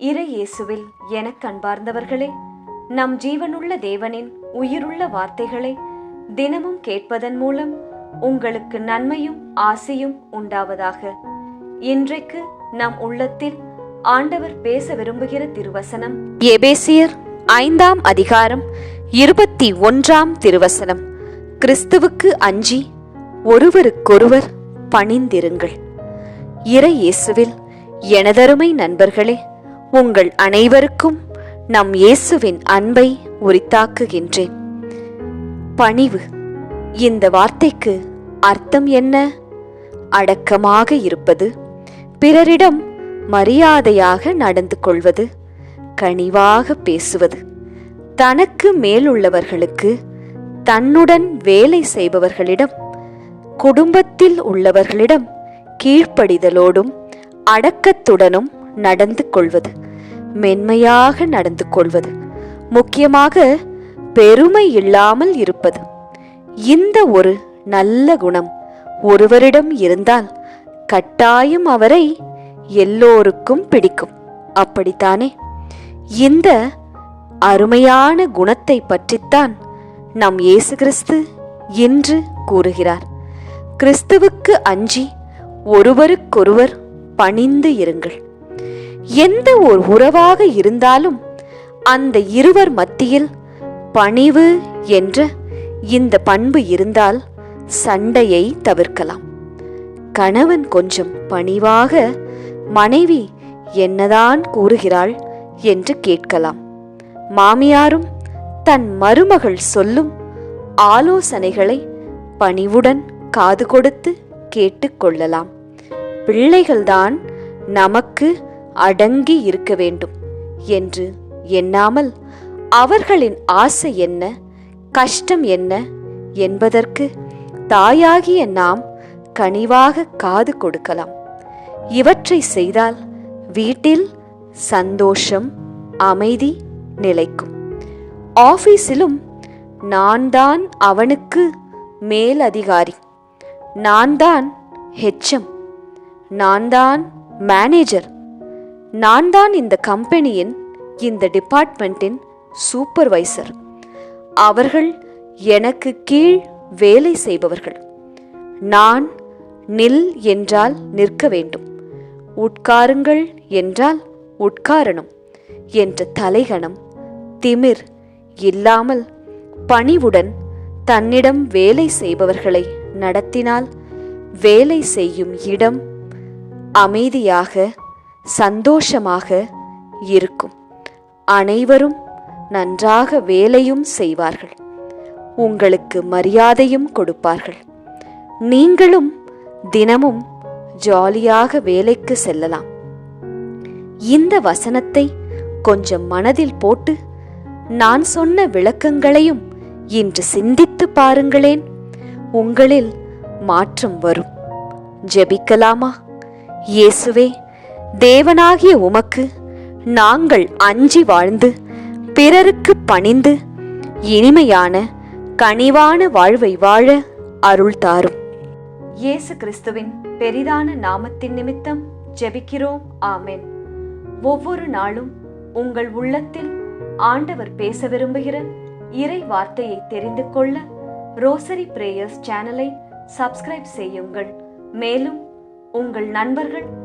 இறை இயேசுவில் எனக் கண்பார்ந்தவர்களே நம் ஜீவனுள்ள தேவனின் உயிருள்ள வார்த்தைகளை தினமும் கேட்பதன் மூலம் உங்களுக்கு நன்மையும் ஆசையும் உண்டாவதாக. இன்றைக்கு நம் உள்ளத்தில் ஆண்டவர் பேச விரும்புகிற திருவசனம் எபேசியர் ஐந்தாம் அதிகாரம் இருபத்தி ஒன்றாம் திருவசனம். கிறிஸ்துவுக்கு அஞ்சி ஒருவருக்கொருவர் பணிந்திருங்கள். இறை இயேசுவில் எனதருமை நண்பர்களே உங்கள் அனைவருக்கும் நம் இயேசுவின் அன்பை உரித்தாக்குகின்றேன். பணிவு. இந்த வார்த்தைக்கு அர்த்தம் என்ன? அடக்கமாக இருப்பது பிறரிடம் மரியாதையாக நடந்து கொள்வது கனிவாக பேசுவது தனக்கு மேலுள்ளவர்களுக்கு தன்னுடன் வேலை செய்பவர்களிடம் குடும்பத்தில் உள்ளவர்களிடம் கீழ்ப்படிதலோடும் அடக்கத்துடனும் நடந்து கொள்வது மென்மையாக நடந்து கொள்வது முக்கியமாக பெருமை இல்லாமல் இருப்பது. இந்த ஒரு நல்ல குணம் ஒருவரிடம் இருந்தால் கட்டாயம் அவரை எல்லோருக்கும் பிடிக்கும். அப்படித்தானே? இந்த அருமையான குணத்தை பற்றித்தான் நம் இயேசு கிறிஸ்து இன்று கூறுகிறார். கிறிஸ்துவுக்கு அஞ்சி ஒருவருக்கொருவர் பணிந்து இருங்கள். எந்த ஒரு உறவாக இருந்தாலும் அந்த இருவர் மத்தியில் பணிவு என்ற இந்த பண்பு இருந்தால் சண்டையை தவிர்க்கலாம். கணவன் கொஞ்சம் பணிவாக மனைவி என்னதான் கூறுகிறாள் என்று கேட்கலாம். மாமியாரும் தன் மருமகள் சொல்லும் ஆலோசனைகளை பணிவுடன் காது கொடுத்து கேட்டுக்கொள்ளலாம் பிள்ளைகள்தான் நமக்கு அடங்கி இருக்க வேண்டும் என்று எண்ணாமல் அவர்களின் ஆசை என்ன கஷ்டம் என்ன என்பதற்கு தாயாகிய நாம் கனிவாக காது கொடுக்கலாம். இவற்றை செய்தால் வீட்டில் சந்தோஷம் அமைதி நிலைக்கும். ஆபீஸிலும் நான் தான் அவனுக்கு மேலதிகாரி. நான் தான் ஹெச்எம் நான் தான் மேனேஜர் நான் தான் இந்த கம்பெனியின் இந்த டிபார்ட்மெண்ட்டின் சூப்பர்வைசர். அவர்கள் எனக்கு கீழ் வேலை செய்பவர்கள். நான் நில் என்றால் நிற்க வேண்டும். உட்காருங்கள் என்றால் உட்காரணும். என்ற தலைகணம் திமிர் இல்லாமல் பணிவுடன் தன்னிடம் வேலை செய்பவர்களை நடத்தினால் வேலை செய்யும் இடம் அமைதியாக சந்தோஷமாக இருக்கும். அனைவரும் நன்றாக வேலையும் செய்வார்கள். உங்களுக்கு மரியாதையும் கொடுப்பார்கள். நீங்களும் தினமும் ஜாலியாக வேலைக்கு செல்லலாம். இந்த வசனத்தை கொஞ்சம் மனதில் போட்டு நான் சொன்ன விளக்கங்களையும் இன்று சிந்தித்து பாருங்களேன். உங்களில் மாற்றம் வரும். ஜெபிக்கலாமா? இயேசுவே தேவனாகிய உமக்கு நாங்கள் அஞ்சி வாழ்ந்து பிறருக்கு பணிந்து இனிமையான கனிவான வாழ்வை வாழ அருள் தாரும். இயேசு கிறிஸ்துவின் பெரிதான நாமத்தின் நிமித்தம் ஜெபிக்கிறோம். ஆமென். ஒவ்வொரு நாளும் உங்கள் உள்ளத்தில் ஆண்டவர் பேச விரும்புகிற இறை வார்த்தையை தெரிந்து கொள்ள ரோசரி பிரேயர்ஸ் சேனலை சப்ஸ்கிரைப் செய்யுங்கள். மேலும் உங்கள் நண்பர்கள்